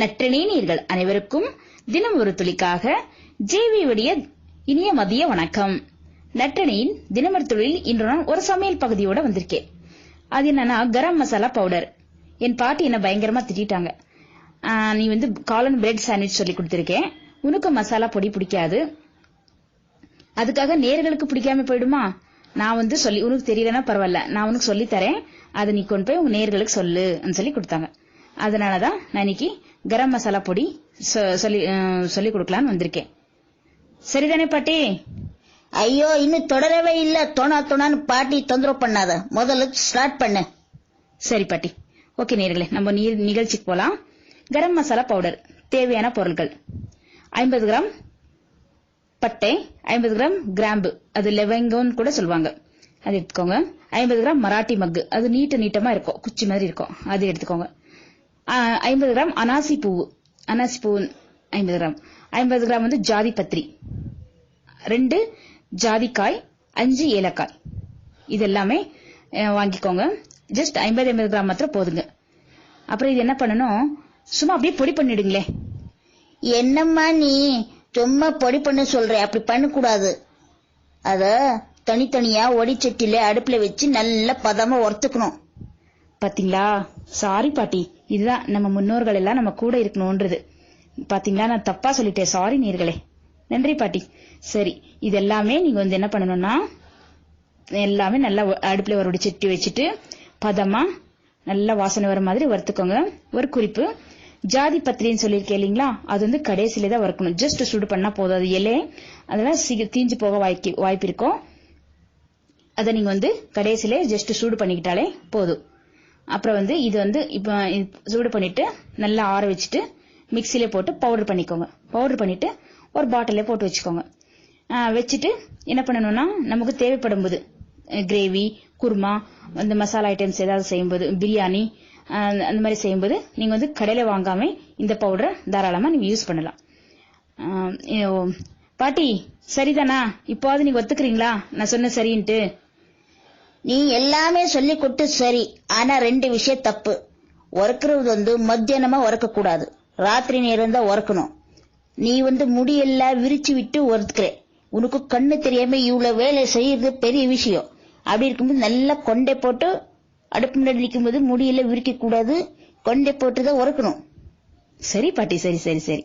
நற்றினி நீர்கள் அனைவருக்கும் தினம் ஒரு துளிக்காக ஜேவியுடைய இனிய மதிய வணக்கம். நற்றினியின் தினமர் தொழில் இன்று நான் ஒரு சமையல் பகுதியோட வந்திருக்கேன். அது என்னன்னா கரம் மசாலா பவுடர் என் பாட்டி என்ன பயங்கரமா திட்டாங்க நீ வந்து காலன் பிரெட் சாண்ட்விச் சொல்லி கொடுத்திருக்கேன். உனக்கு மசாலா பொடி பிடிக்காது. அதுக்காக நேர்களுக்கு பிடிக்காம போயிடுமா? நான் வந்து சொல்லி உனக்கு தெரியலன்னா பரவாயில்ல. நான் உனக்கு சொல்லி தரேன் அதை நீ கொண்டு போய் உங்க நேர்களுக்கு சொல்லுன்னு சொல்லி கொடுத்தாங்க. அதனாலதான் நான் இன்னைக்கு கரம் மசாலா பொடி சொல்லி சொல்லி கொடுக்கலான்னு வந்திருக்கேன். சரிதானே பாட்டி? ஐயோ இன்னும் தொடரவே இல்ல. தொணா தொணான்னு பாட்டி தொந்தரவு பண்ணாத. முதல்ல ஸ்டார்ட் பண்ணு. சரி பாட்டி. ஓகே நேர்களே நம்ம நீ- நிகழ்ச்சிக்கு போலாம். கரம் மசாலா பவுடர் தேவையான பொருட்கள் ஐம்பது கிராம் பட்டை ஐம்பது கிராம் கிராம்பு. அது லெவங்கோன்னு கூட சொல்லுவாங்க. அது எடுத்துக்கோங்க. ஐம்பது கிராம் மராட்டி மக்கு. அது நீட்ட நீட்டமா இருக்கும். குச்சி மாதிரி இருக்கும். அது எடுத்துக்கோங்க. ஐம்பது கிராம் அனாசி பூவு. அனாசி பூ ஐம்பது கிராம். ஐம்பது கிராம் வந்து ஜாதி பத்திரி. ரெண்டு ஜாதிக்காய் அஞ்சு ஏலக்காய். இது எல்லாமே வாங்கிக்கோங்க. ஜஸ்ட் ஐம்பது ஐம்பது கிராம் மாத்திரம் போதுங்க. அப்புறம் இது என்ன பண்ணணும்? சும்மா அப்படியே பொடி பண்ணிடுங்களே. என்னம்மா நீ சும்மா பொடி பண்ண சொல்ற? அப்படி பண்ணக்கூடாது. அத தனித்தனியா ஒடிச்சட்டில அடுப்புல வச்சு நல்லா பதமா ஒர்த்துக்கணும் பாத்தீங்களா? சாரி பாட்டி. இதுதான் நம்ம முன்னோர்கள் எல்லாம் நம்ம கூட இருக்கணும்ன்றது. பாத்தீங்களா? நான் தப்பா சொல்லிட்டேன். சாரி நீர்களே. நன்றி பாட்டி. சரி இது எல்லாமே நீங்க வந்து என்ன பண்ணணும்னா எல்லாமே நல்லா அடுப்புல ஒரு செட்டி வச்சுட்டு பதமா நல்லா வாசனை வர மாதிரி வறுத்துக்கோங்க. ஒரு குறிப்பு ஜாதி பத்திரின்னு சொல்லியிருக்கேன் இல்லைங்களா? அது வந்து கடைசியில தான் வறுக்கணும். ஜஸ்ட் சுடு பண்ணா போதும். அது இலை அதெல்லாம் சீக்கிரம் தீஞ்சு போக வாய்க்கு வாய்ப்பு இருக்கும். அதை நீங்க வந்து கடைசியில ஜஸ்ட் சூடு பண்ணிக்கிட்டாலே போதும். அப்புறம் வந்து இது வந்து இப்போ இது சூடு பண்ணிட்டு நல்லா ஆற வச்சுட்டு மிக்சியில போட்டு பவுடர் பண்ணிக்கோங்க. பவுடர் பண்ணிட்டு ஒரு பாட்டிலே போட்டு வச்சுக்கோங்க. வச்சுட்டு என்ன பண்ணணும்னா நமக்கு தேவைப்படும் போது கிரேவி குருமா இந்த மசாலா ஐட்டம்ஸ் ஏதாவது செய்யும்போது பிரியாணி அந்த மாதிரி செய்யும்போது நீங்க வந்து கடையில வாங்காம இந்த பவுடரை தாராளமா நீங்க யூஸ் பண்ணலாம். பாட்டி சரிதானா? இப்போது நீங்க ஒத்துக்கிறீங்களா? நான் சொன்ன சரின்ட்டு. நீ எல்லாமே சொல்லி கொடுத்து சரி ஆனா ரெண்டு விஷயம் தப்பு. ஒர்க்கிறது வந்து மத்தியானமா ஒர்க்க கூடாது ராத்திரி நேரம் தான் ஒர்க்கணும் நீ வந்து முடியெல்லாம் விரிச்சு விட்டு ஒர்க்குற உனக்கு கண்ணு தெரியாம இவ்வளவு வேலை செய்யறது பெரிய விஷயம். அப்படி இருக்கும்போது நல்லா கொண்டை போட்டு அடுப்பு முன்னாடி நிக்கும்போது முடியெல்லாம் விரிக்க கூடாது கொண்டை போட்டு தான் ஒர்க்கணும் சரி பாட்டி சரி சரி சரி.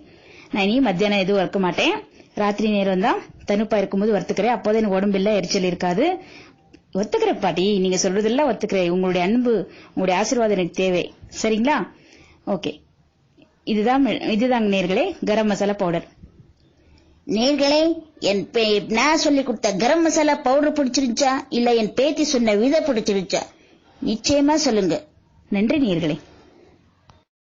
நான் இனி மத்தியானம் எதுவும் உறக்க மாட்டேன். ராத்திரி நேரம் தான் தனுப்பா இருக்கும்போது வறுத்துக்கிறேன் அப்போதான் எனக்கு உடம்புல எரிச்சல் இருக்காது. ஒத்துக்கிறேன் பாட்டி நீங்க சொல்றதெல்லாம் ஒத்துக்கிறேன். உங்களுடைய அன்பு உங்களுடைய ஆசீர்வாதம் எனக்கு தேவை. சரிங்களா? ஓகே. இதுதான் இதுதாங்க நேர்களே கரம் மசாலா பவுடர். நேர்களே என் நான் சொல்லி கொடுத்த கரம் மசாலா பவுடர் பிடிச்சிருச்சா இல்ல என் பேத்தி சொன்ன விதை பிடிச்சிருச்சா நிச்சயமா சொல்லுங்க. நன்றி நேர்களே.